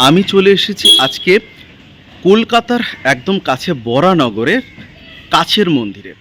আমি চলে এসেছি আজকে কলকাতার একদম কাছে বরানগরের কাছের মন্দিরে।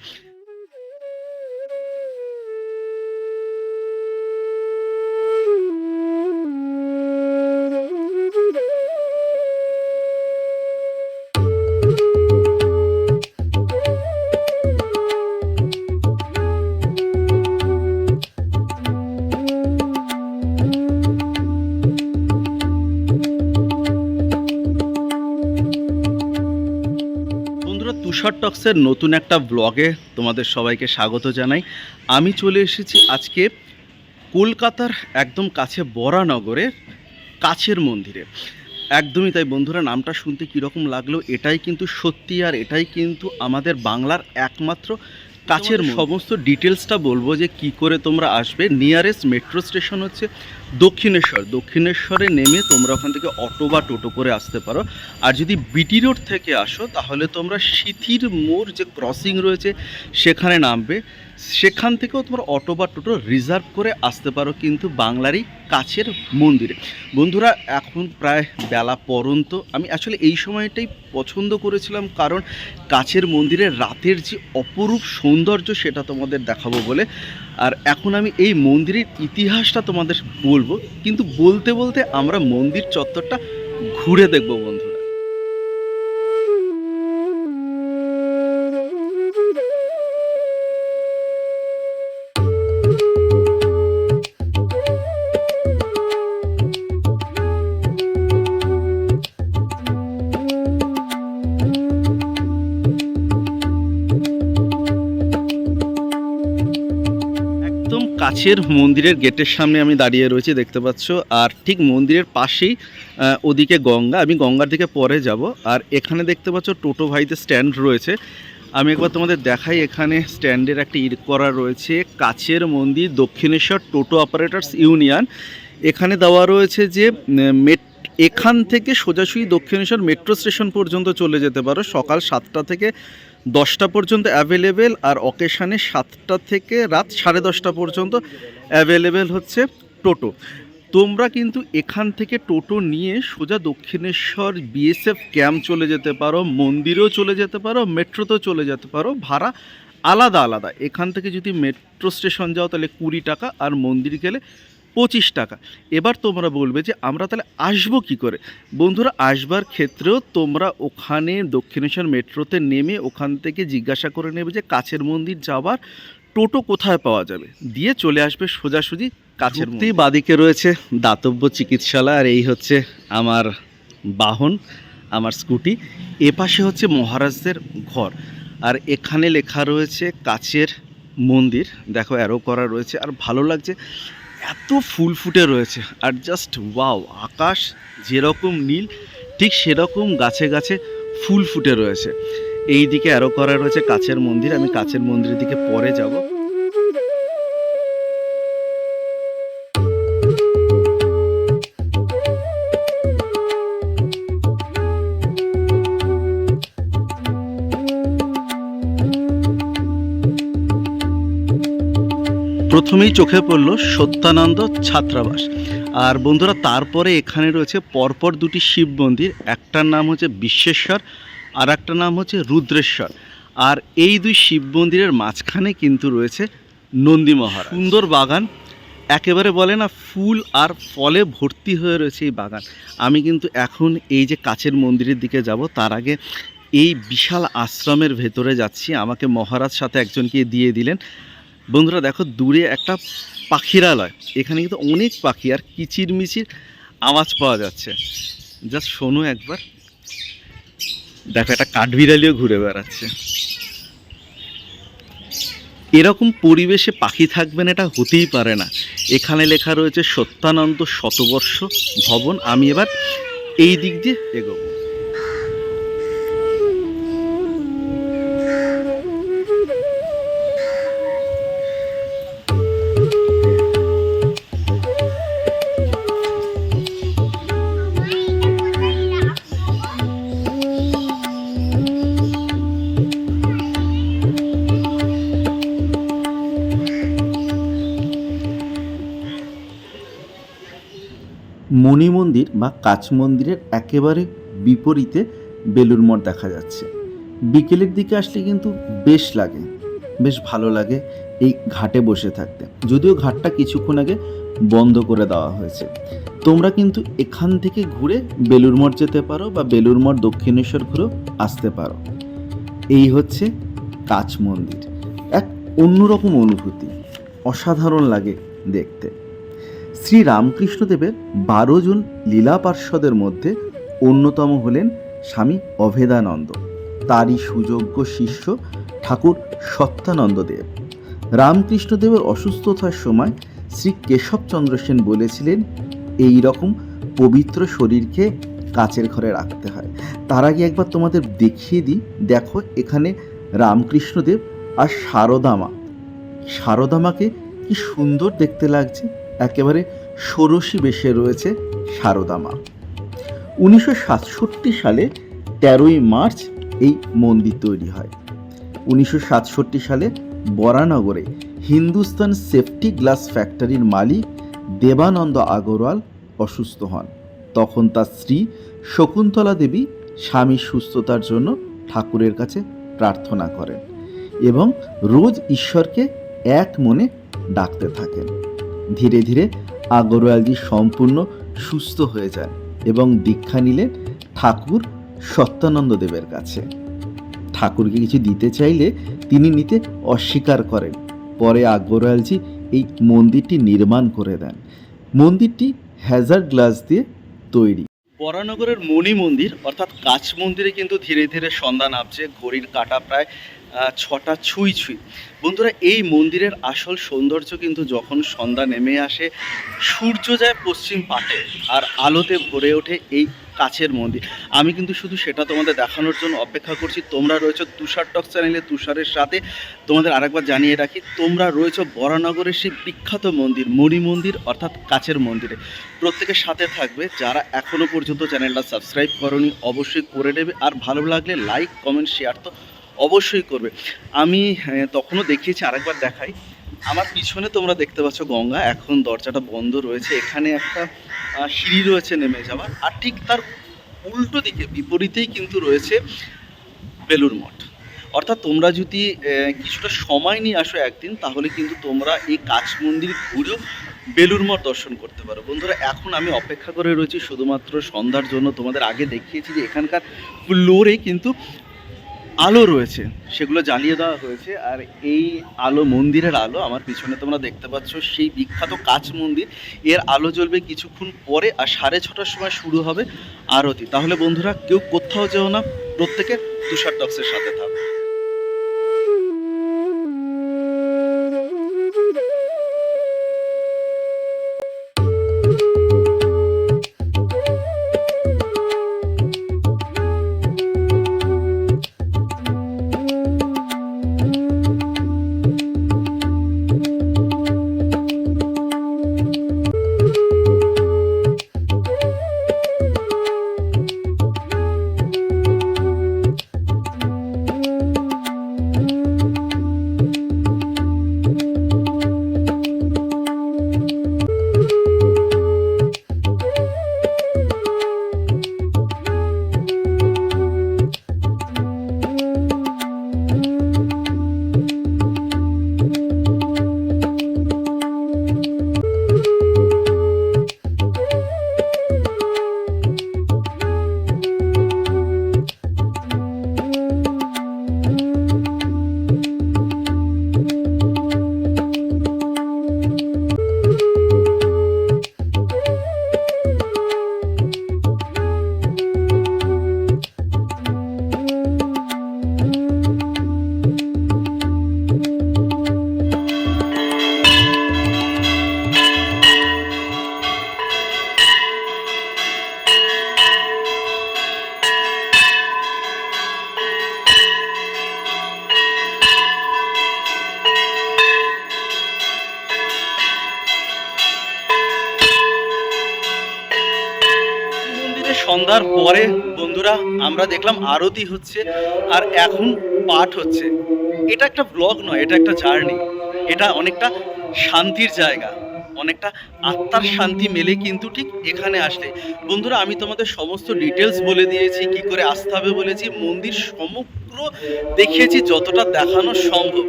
বন্ধুরা টক্সের নতুন একটা ব্লগে তোমাদের সবাইকে স্বাগত জানাই। আমি চলে এসেছি আজকে কলকাতার একদম কাছে বরানগরের কাছের মন্দিরে। একদমই তাই বন্ধুরা, নামটা শুনতে কীরকম লাগল এটাই কিন্তু সত্যি আর এটাই কিন্তু আমাদের বাংলার একমাত্র কাছের সমস্ত ডিটেলসটা বলব যে কি করে তোমরা আসবে। নিয়ারেস্ট মেট্রো স্টেশন হচ্ছে দক্ষিণেশ্বর। দক্ষিণেশ্বরে নেমে তোমরা ওখান থেকে অটো বা টোটো করে আসতে পারো। আর যদি বিটি রোড থেকে আসো তাহলে তোমরা সিথির মোড় যে ক্রসিং রয়েছে সেখানে নামবে। সেখান থেকেও তোমরা অটো বা টোটো রিজার্ভ করে আসতে পারো কিন্তু বাংলারই কাছের মন্দিরে। বন্ধুরা, এখন প্রায় বেলা পরন্ত আমি আসলে এই সময়টাই পছন্দ করেছিলাম কারণ কাছের মন্দিরে রাতের যে অপরূপ সৌন্দর্য সেটা তোমাদের দেখাবো বলে। আর এখন আমি এই মন্দিরের ইতিহাসটা তোমাদের বলব। কিন্তু বলতে বলতে আমরা মন্দির চত্বরটা ঘুরে দেখব বন্ধুরা। কাছের মন্দিরের গেটের সামনে আমি দাঁড়িয়ে রয়েছি, দেখতে পাচ্ছ। আর ঠিক মন্দিরের পাশেই ওদিকে গঙ্গা। আমি গঙ্গার দিকে পরে যাব। আর এখানে দেখতে পাচ্ছ, টোটো ভাইদের স্ট্যান্ড রয়েছে। আমি একবার তোমাদের দেখাই, এখানে স্ট্যান্ডের একটা ইট করা রয়েছে। কাছের মন্দির, দক্ষিণেশ্বর টোটো অপারেটার্স ইউনিয়ন। এখানে দেওয়া রয়েছে যে মেট, এখান থেকে সোজাসুজি দক্ষিণেশ্বর মেট্রো স্টেশন পর্যন্ত চলে যেতে পারো। সকাল সাতটা থেকে দশটা পর্যন্ত অ্যাভেলেবেল আর অকেশানে সাতটা থেকে রাত সাড়ে দশটা পর্যন্ত অ্যাভেলেবেল হচ্ছে টোটো তোমরা কিন্তু এখান থেকে টোটো নিয়ে সোজা দক্ষিণেশ্বর বিএসএফ ক্যাম্প চলে যেতে পারো, মন্দিরেও চলে যেতে পারো, মেট্রোতেও চলে যেতে পারো, ভাড়া আলাদা আলাদা। এখান থেকে যদি মেট্রো স্টেশন যাও তাহলে কুড়ি টাকা আর মন্দির গেলে পঁচিশ টাকা। এবার তোমরা বলবে যে আমরা তাহলে আসব কি করে? বন্ধুরা আসবার ক্ষেত্রেও তোমরা ওখানে দক্ষিণেশ্বর মেট্রোতে নেমে ওখান থেকে জিজ্ঞাসা করে নেবে যে কাছের মন্দির যাওয়ার টোটো কোথায় পাওয়া যাবে। দিয়ে চলে আসবে সোজাসুজি কাছের মধ্যেই বাদিকে রয়েছে দাতব্য চিকিৎসালয় আর এই হচ্ছে আমার বাহন আমার স্কুটি। এ পাশে হচ্ছে মহারাজদের ঘর। আর এখানে লেখা রয়েছে কাছের মন্দির। দেখো অ্যারো করা রয়েছে। আর ভালো লাগছে এত ফুল ফুটে রয়েছে, আর জাস্ট ওয়াও আকাশ যেরকম নীল, ঠিক সেরকম গাছে গাছে ফুল ফুটে রয়েছে। এই দিকে অ্যারো করা রয়েছে কাছের মন্দির, আমি কাছের মন্দিরের দিকে পরে যাব। প্রথমেই চোখে পড়ল সত্যানন্দ ছাত্রাবাস। আর বন্ধুরা, তারপরে এখানে রয়েছে পরপর দুটি শিব মন্দির। একটার নাম হচ্ছে বিশ্বেশ্বর, আর একটার নাম হচ্ছে রুদ্রেশ্বর। আর এই দুই শিব মন্দিরের মাঝখানে কিন্তু রয়েছে নন্দী মহারাজ। সুন্দর বাগান। একেবারে বলে না, ফুল আর ফলে ভর্তি হয়ে রয়েছে এই বাগান। আমি কিন্তু এখন এই যে কাছের মন্দিরের দিকে যাব, তার আগে এই বিশাল আশ্রমের ভেতরে যাচ্ছি। আমাকে মহারাজ সাথে একজনকে দিয়ে দিলেন। বন্ধুরা দেখো দূরে একটা পাখিরালয়। এখানে কিন্তু অনেক পাখি আর কিচিরমিচির আওয়াজ পাওয়া যাচ্ছে। জাস্ট শোনো একবার। দেখো একটা কাঠবিড়ালিও ঘুরে বেড়াচ্ছে। এরকম পরিবেশে পাখি থাকবেন এটা হতেই পারে না। এখানে লেখা রয়েছে সত্যানন্দ শতবর্ষ ভবন। আমি এবার এই দিক দিয়ে এগোবো। মণি মন্দির বা কাচ মন্দিরের একেবারে বিপরীতে বেলুর মঠ দেখা যাচ্ছে। বিকেলের দিকে আসলে কিন্তু বেশ লাগে, বেশ ভালো লাগে এই ঘাটে বসে থাকতে। যদিও ঘাটটা কিছুক্ষণ আগে বন্ধ করে দেওয়া হয়েছে। তোমরা কিন্তু এখান থেকে ঘুরে বেলুর মঠ যেতে পারো বা বেলুর মঠ দক্ষিণেশ্বর ঘুরেও আসতে পারো। এই হচ্ছে কাচ মন্দির। এক অন্যরকম অনুভূতি, অসাধারণ লাগে দেখতে। শ্রী রামকৃষ্ণদেবের বারো জন লীলা পার্ষদের মধ্যে অন্যতম হলেন স্বামী অভেদানন্দ। তারই সুযোগ্য শিষ্য ঠাকুর সত্যানন্দ দেব। রামকৃষ্ণদেবের অসুস্থতার সময় শ্রী কেশবচন্দ্র সেন বলেছিলেন, এই রকম পবিত্র শরীরকে কাচের ঘরে রাখতে হয়। তার আগে একবার তোমাদের দেখিয়ে দিই। দেখো, এখানে রামকৃষ্ণদেব আর শারদামা শারদামাকে কি সুন্দর দেখতে লাগছে। একেবারে ষোড়শী বেশে রয়েছে শারদামা। উনিশশো সাতষট্টি সালে তেরোই মার্চ এই মন্দির তৈরি হয়। উনিশশো সাতষট্টি সালে বরানগরে হিন্দুস্তান সেফটি গ্লাস ফ্যাক্টরির মালিক দেবানন্দ আগরওয়াল অসুস্থ হন। তখন তার স্ত্রী শকুন্তলা দেবী স্বামীর সুস্থতার জন্য ঠাকুরের কাছে প্রার্থনা করেন এবং রোজ ঈশ্বরকে এক মনে ডাকতে থাকেন। ধীরে ধীরে আগরওয়ালজি সম্পূর্ণ সুস্থ হয়ে যান এবং দীক্ষা নিলেন ঠাকুর সত্যানন্দ দেবের কাছে। ঠাকুরকে কিছু দিতে চাইলে তিনি নিতে অস্বীকার করেন। পরে আগরওয়ালজি এই মন্দিরটি নির্মাণ করে দেন। মন্দিরটি হ্যাজার গ্লাস দিয়ে তৈরি। বরানগরের মণি মন্দির, অর্থাৎ কাচ মন্দিরে কিন্তু ধীরে ধীরে সন্ধান আপছে ঘড়ির কাটা প্রায় ছটা ছুঁই ছুঁই। বন্ধুরা, এই মন্দিরের আসল সৌন্দর্য কিন্তু যখন সন্ধ্যা নেমে আসে, সূর্য যায় পশ্চিম পাটে আর আলোতে ভরে ওঠে এই কাছের মন্দির। আমি কিন্তু শুধু সেটা তোমাদের দেখানোর জন্য অপেক্ষা করছি। তোমরা রয়েছো তুষার টক চ্যানেলে তুষারের সাথে। তোমাদের আরেকবার জানিয়ে রাখি, তোমরা রয়েছো বরানগরের সেই বিখ্যাত মন্দির মণি মন্দির, অর্থাৎ কাছের মন্দিরে। প্রত্যেকের সাথে থাকবে। যারা এখনও পর্যন্ত চ্যানেলটা সাবস্ক্রাইব করনি, অবশ্যই করে নেবে। আর ভালো লাগলে লাইক কমেন্ট শেয়ার তো অবশ্যই করবে। আমি আহ, তখনও দেখিয়েছি আরেকবার দেখাই। আমার পিছনে তোমরা দেখতে পাচ্ছ গঙ্গা এখন দরজাটা বন্ধ রয়েছে। এখানে একটা সিঁড়ি রয়েছে নেমে যাওয়ার আর ঠিক তার উল্টো দিকে বিপরীতেই কিন্তু রয়েছে বেলুর মঠ। অর্থাৎ তোমরা যদি কিছুটা সময় নিয়ে আসো একদিন তাহলে কিন্তু তোমরা এই কাচ মন্দির ঘুরেও বেলুর মঠ দর্শন করতে পারো। বন্ধুরা এখন আমি অপেক্ষা করে রয়েছি শুধুমাত্র সন্ধ্যার জন্য তোমাদের আগে দেখিয়েছি যে এখানকার ফ্লোরে কিন্তু আলো রয়েছে, সেগুলো জ্বালিয়ে দেওয়া হয়েছে। আর এই আলো, মন্দিরের আলো, আমার পিছনে তোমরা দেখতে পাচ্ছ, সেই বিখ্যাত কাচ মন্দির। এর আলো জ্বলবে কিছুক্ষণ পরে আর সাড়ে ছটার সময় শুরু হবে আরতি। তাহলে বন্ধুরা, কেউ কোথাও যেও না, প্রত্যেকে তুষার টক্সের সাথে থাকো। সন্ধ্যার পরে বন্ধুরা আমরা দেখলাম আরতি হচ্ছে আর এখন পাঠ হচ্ছে। এটা একটা ব্লগ নয়, এটা একটা জার্নি এটা অনেকটা শান্তির জায়গা, অনেকটা আত্মার শান্তি মেলে কিন্তু ঠিক এখানে আসলে বন্ধুরা, আমি তোমাদের সমস্ত ডিটেলস বলে দিয়েছি, কি করে আসতে হবে বলেছি, মন্দির সমগ্র দেখিয়েছি, যতটা দেখানো সম্ভব।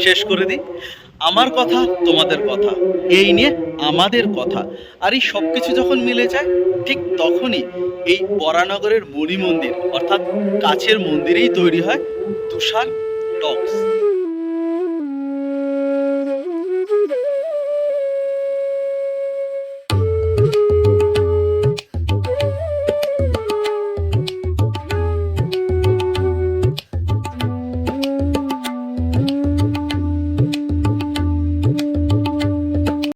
শেষ করে দিই। আমার কথা, তোমাদের কথা, এই নিয়ে আমাদের কথা। আর এই সব কিছু যখন মিলে যায়, ঠিক তখনই এই বরানগরের মণি মন্দির, অর্থাৎ কাছের মন্দিরেই তৈরি হয় তুষার টক্স।